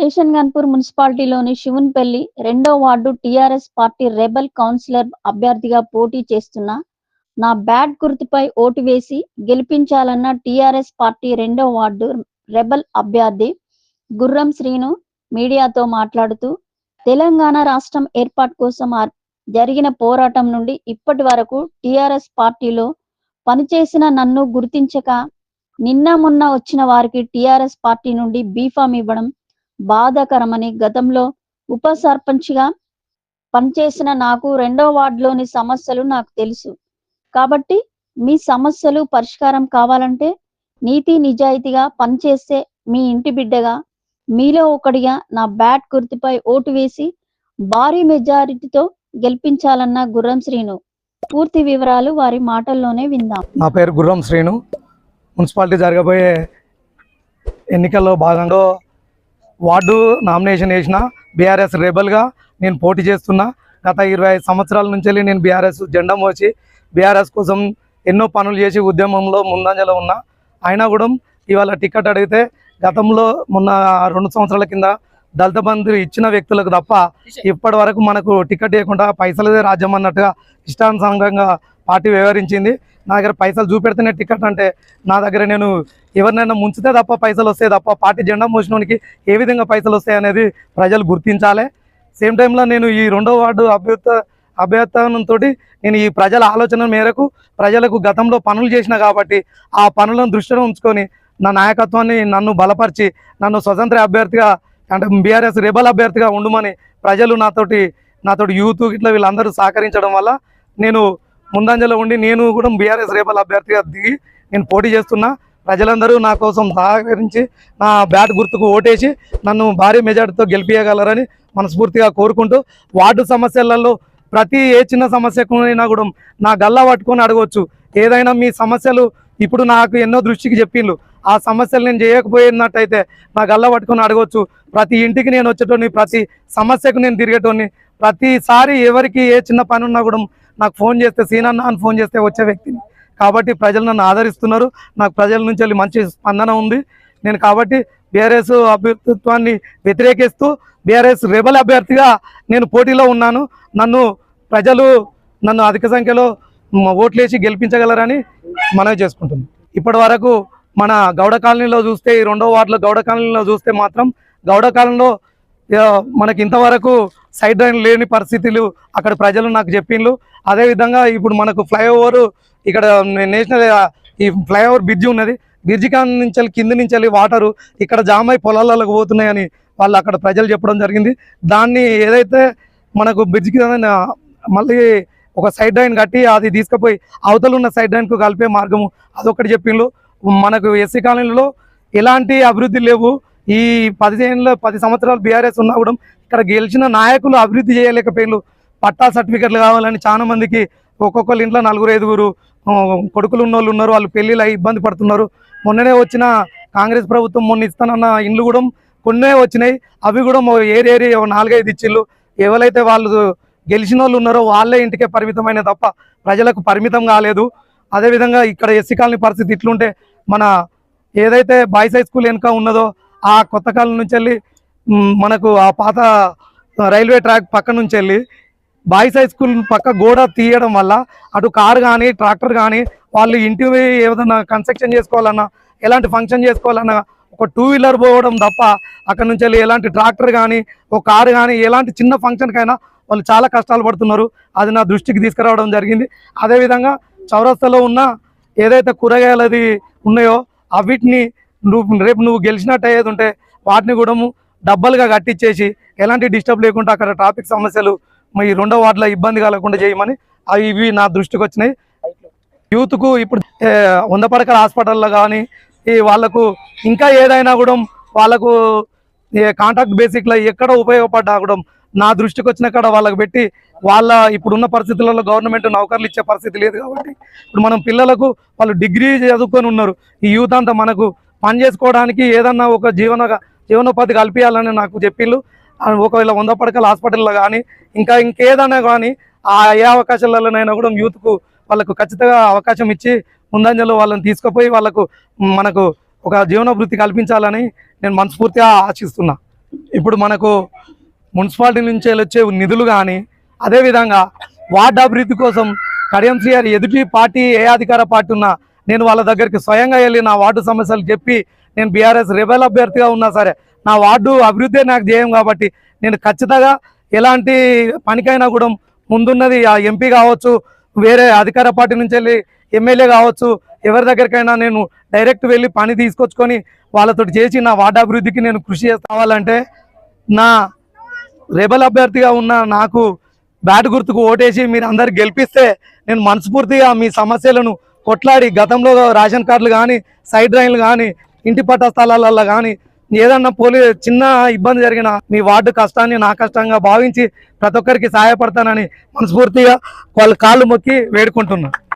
Station Ghanpur మున్సిపాలిటీలోని శివున్పల్లి రెండో ward TRS party rebel councillor అభ్యర్థిగా పోటీ చేస్తున్న నా బ్యాట్ గుర్తుపై ఓటు వేసి గెలిపించాలన్న టిఆర్ఎస్ పార్టీ రెండో వార్డు రెబల్ అభ్యర్థి గుర్రం శ్రీను మీడియాతో మాట్లాడుతూ తెలంగాణ రాష్ట్రం ఏర్పాటు కోసం జరిగిన పోరాటం నుండి ఇప్పటి వరకు టిఆర్ఎస్ పార్టీలో పనిచేసిన నన్ను గుర్తించక నిన్న మొన్న వచ్చిన వారికి టిఆర్ఎస్ పార్టీ నుండి బీఫామ్ ఇవ్వడం బాధాకరమని గతంలో ఉప సర్పంచ్గా పనిచేసిన నాకు రెండో వార్డులోని సమస్యలు నాకు తెలుసు. కాబట్టి మీ సమస్యలు పరిష్కారం కావాలంటే నీతి నిజాయితీగా పనిచేస్తే మీ ఇంటి బిడ్డగా మీలో ఒకడిగా నా బ్యాట్ గుర్తుపై ఓటు వేసి భారీ మెజారిటీతో గెలిపించాలన్న గుర్రం శ్రీను. పూర్తి వివరాలు వారి మాటల్లోనే విందాం. నా పేరు గుర్రం శ్రీను. మున్సిపాలిటీ జరగబోయే ఎన్నికల్లో భాగంగా వార్డు నామినేషన్ వేసిన బీఆర్ఎస్ రేబల్గా నేను పోటీ చేస్తున్నా. గత ఇరవై ఐదు సంవత్సరాల నుంచి వెళ్ళి నేను బీఆర్ఎస్ జెండా మోచి బీఆర్ఎస్ కోసం ఎన్నో పనులు చేసి ఉద్యమంలో ముందంజలో ఉన్నా. అయినా కూడా ఇవాళ టికెట్ అడిగితే గతంలో మొన్న రెండు సంవత్సరాల కింద దళిత బంధు ఇచ్చిన వ్యక్తులకు తప్ప ఇప్పటి వరకు మనకు టికెట్ ఇవ్వకుండా పైసలదే రాజ్యం అన్నట్టుగా ఇష్టానుసారంగా పార్టీ వ్యవహరించింది. నా దగ్గర పైసలు చూపెడితేనే టికెట్ అంటే నా దగ్గర నేను ఎవరినైనా ముంచితే తప్ప పైసలు వస్తాయి తప్ప పార్టీ జెండా మోసినోనికి ఏ విధంగా పైసలు వస్తాయి అనేది ప్రజలు గుర్తించాలి. సేమ్ టైంలో నేను ఈ రెండో వార్డు అభ్యర్థ అభ్యర్థనంతో నేను ఈ ప్రజల ఆలోచన మేరకు ప్రజలకు గతంలో పనులు చేసిన కాబట్టి ఆ పనులను దృష్టిలో ఉంచుకొని నా నాయకత్వాన్ని నన్ను బలపరిచి నన్ను స్వతంత్ర అభ్యర్థిగా అంటే బీఆర్ఎస్ రెబల్ అభ్యర్థిగా ఉండమని ప్రజలు నాతోటి నాతోటి యూత్ ఇట్లా వీళ్ళందరూ సహకరించడం వల్ల నేను ముందంజలో ఉండి నేను కూడా బీఆర్ఎస్ రేపల్ అభ్యర్థిగా దిగి నేను పోటీ చేస్తున్నా. ప్రజలందరూ నా కోసం సహకరించి నా బ్యాట్ గుర్తుకు ఓటేసి నన్ను భారీ మెజార్టీతో గెలిపించగలరని మనస్ఫూర్తిగా కోరుకుంటూ వార్డు సమస్యలలో ప్రతి ఏ చిన్న సమస్యకు అయినా కూడా నా గల్లా పట్టుకొని అడగవచ్చు ఏదైనా మీ సమస్యలు ఇప్పుడు నాకు ఎన్నో దృష్టికి చెప్పిండ్రు ఆ సమస్యలు నేను చేయకపోయినట్టయితే నా గల్లా పట్టుకొని అడగవచ్చు ప్రతి ఇంటికి నేను వచ్చేటోని ప్రతి సమస్యకు నేను తిరిగేటోని ప్రతిసారి ఎవరికి ఏ చిన్న పని ఉన్నా కూడా నాకు ఫోన్ చేస్తే సీనన్న అని ఫోన్ చేస్తే వచ్చే వ్యక్తిని. కాబట్టి ప్రజలు నన్ను ఆదరిస్తున్నారు. నాకు ప్రజల నుంచి వెళ్ళి మంచి స్పందన ఉంది. నేను కాబట్టి బీఆర్ఎస్ అభ్యర్థిత్వాన్ని వ్యతిరేకిస్తూ బీఆర్ఎస్ రెబల్ అభ్యర్థిగా నేను పోటీలో ఉన్నాను. నన్ను ప్రజలు నన్ను అధిక సంఖ్యలో ఓట్లేసి గెలిపించగలరని మనవి చేసుకుంటుంది ఇప్పటి వరకు మన గౌడ కాలనీలో చూస్తే ఈ రెండో వార్డులో గౌడ కాలనీలో చూస్తే మాత్రం గౌడ కాలనీలో మనకి ఇంతవరకు సైడ్ డ్రైన్ లేని పరిస్థితులు అక్కడ ప్రజలు నాకు చెప్పిండ్రు. అదేవిధంగా ఇప్పుడు మనకు ఫ్లైఓవర్ ఇక్కడ నేషనల్ ఈ ఫ్లైఓవర్ బ్రిడ్జి ఉన్నది. బ్రిడ్జి కాని నుంచి కింద నుంచి వెళ్ళి వాటరు ఇక్కడ జామ్ అయి పొలాలకు పోతున్నాయని వాళ్ళు అక్కడ ప్రజలు చెప్పడం జరిగింది. దాన్ని ఏదైతే మనకు బ్రిడ్జికి మళ్ళీ ఒక సైడ్ డ్రైన్ కట్టి అది తీసుకుపోయి అవతలు ఉన్న సైడ్ డ్రైన్కు కలిపే మార్గము అదొకటి చెప్పిండ్రు. మనకు ఎస్సీ కాలనీలో ఎలాంటి అభివృద్ధి లేవు. ఈ పదిహేనులో పది సంవత్సరాలు బీఆర్ఎస్ ఉన్నా కూడా ఇక్కడ గెలిచిన నాయకులు అభివృద్ధి చేయలేకపోయిన్రు పట్టా సర్టిఫికెట్లు కావాలని చాలా మందికి ఒక్కొక్కరు ఇంట్లో నలుగురు ఐదుగురు కొడుకులు ఉన్న వాళ్ళు ఉన్నారు వాళ్ళు పెళ్ళిళ్ళు ఇబ్బంది పడుతున్నారు. మొన్ననే వచ్చిన కాంగ్రెస్ ప్రభుత్వం మొన్న ఇస్తానన్న ఇండ్లు కూడా కొన్నే వచ్చినాయి. అవి కూడా ఏరేరి ఏరి నాలుగైదు ఇచ్చిళ్ళు ఎవరైతే వాళ్ళు గెలిచిన వాళ్ళు ఉన్నారో వాళ్ళే ఇంటికే పరిమితమైన తప్ప ప్రజలకు పరిమితం కాలేదు. అదేవిధంగా ఇక్కడ ఎస్సీ కాలనీ పరిస్థితి ఇట్లుంటే మన ఏదైతే బాయ్స్ హై స్కూల్ వెనుక ఉన్నదో ఆ కొత్త కాలం నుంచి వెళ్ళి మనకు ఆ పాత రైల్వే ట్రాక్ పక్క నుంచి వెళ్ళి బాయ్స్ హై స్కూల్ పక్క గోడ తీయడం వల్ల అటు కారు కానీ ట్రాక్టర్ కానీ వాళ్ళు ఇంటి ఏదైనా కన్స్ట్రక్షన్ చేసుకోవాలన్నా ఎలాంటి ఫంక్షన్ చేసుకోవాలన్నా ఒక టూ వీలర్ పోవడం తప్ప అక్కడ నుంచి వెళ్ళి ఎలాంటి ట్రాక్టర్ కానీ ఒక కారు కానీ ఎలాంటి చిన్న ఫంక్షన్కైనా వాళ్ళు చాలా కష్టాలు పడుతున్నారు. అది నా దృష్టికి తీసుకురావడం జరిగింది. అదేవిధంగా చౌరస్తాలో ఉన్న ఏదైతే కూరగాయలది ఉన్నాయో అవిటిని నువ్వు రేపు నువ్వు గెలిచినట్టు అయ్యేది ఉంటే వాటిని కూడా డబ్బలుగా కట్టించేసి ఎలాంటి డిస్టర్బ్ లేకుండా అక్కడ ట్రాఫిక్ సమస్యలు ఈ రెండో వార్డులో ఇబ్బంది కలగకుండా చేయమని అవి ఇవి నా దృష్టికి వచ్చినాయి. యూత్కు ఇప్పుడు ఏ, వంద పడకల హాస్పిటల్లో కానీ ఈ వాళ్ళకు ఇంకా ఏదైనా కూడా వాళ్ళకు కాంటాక్ట్ బేసిక్లో ఎక్కడ ఉపయోగపడ్డా కూడా నా దృష్టికి వచ్చిన కాడ వాళ్ళకి పెట్టి వాళ్ళ ఇప్పుడున్న పరిస్థితులలో గవర్నమెంట్ నౌకర్లు ఇచ్చే పరిస్థితి లేదు కాబట్టి ఇప్పుడు మనం పిల్లలకు వాళ్ళు డిగ్రీ చదువుకొని ఉన్నారు. ఈ యూత్ అంతా మనకు పని చేసుకోవడానికి ఏదన్నా ఒక జీవన జీవనోపాధి కల్పించాలని నాకు చెప్పిళ్ళు ఒకవేళ వంద పడకల హాస్పిటల్లో కానీ ఇంకా ఇంకేదైనా కానీ ఆ ఏ అవకాశాలలోనైనా కూడా యూత్కు వాళ్ళకు ఖచ్చితంగా అవకాశం ఇచ్చి ముందంజలో వాళ్ళని తీసుకుపోయి వాళ్ళకు మనకు ఒక జీవనోభివృద్ధి కల్పించాలని నేను మనస్ఫూర్తిగా ఆశిస్తున్నా. ఇప్పుడు మనకు మున్సిపాలిటీ నుంచి వచ్చే నిధులు కానీ అదేవిధంగా వార్డు అభివృద్ధి కోసం కడియం శ్రీగారి ఎదుటి పార్టీ ఏ అధికార పార్టీ ఉన్నా నేను వాళ్ళ దగ్గరికి స్వయంగా వెళ్ళి నా వార్డు సమస్యలు చెప్పి నేను బీఆర్ఎస్ రెబల్ అభ్యర్థిగా ఉన్నా సరే నా వార్డు అభివృద్ధి నాకు ధ్యేయం కాబట్టి నేను ఖచ్చితంగా ఎలాంటి పనికైనా కూడా ముందున్నది ఆ ఎంపీ కావచ్చు వేరే అధికార పార్టీ నుంచి వెళ్ళి ఎమ్మెల్యే కావచ్చు ఎవరి దగ్గరికైనా నేను డైరెక్ట్ వెళ్ళి పని తీసుకొచ్చుకొని వాళ్ళతో చేసి నా వార్డు అభివృద్ధికి నేను కృషి చేస్తావాలంటే నా రెబల్ అభ్యర్థిగా ఉన్న నాకు బ్యాట్ గుర్తుకు ఓటేసి మీరు అందరు గెలిపిస్తే నేను మనస్ఫూర్తిగా మీ సమస్యలను కొట్లాడి గతంలో రేషన్ కార్డులు కానీ సైడ్ రైన్లు కానీ ఇంటి పట్ట స్థలాలలో కానీ ఏదన్నా పోలీ చిన్న ఇబ్బంది జరిగిన మీ వార్డు కష్టాన్ని నా కష్టంగా భావించి ప్రతి ఒక్కరికి సహాయపడతానని మనస్ఫూర్తిగా వాళ్ళు కాళ్ళు మొక్కి వేడుకుంటున్నా.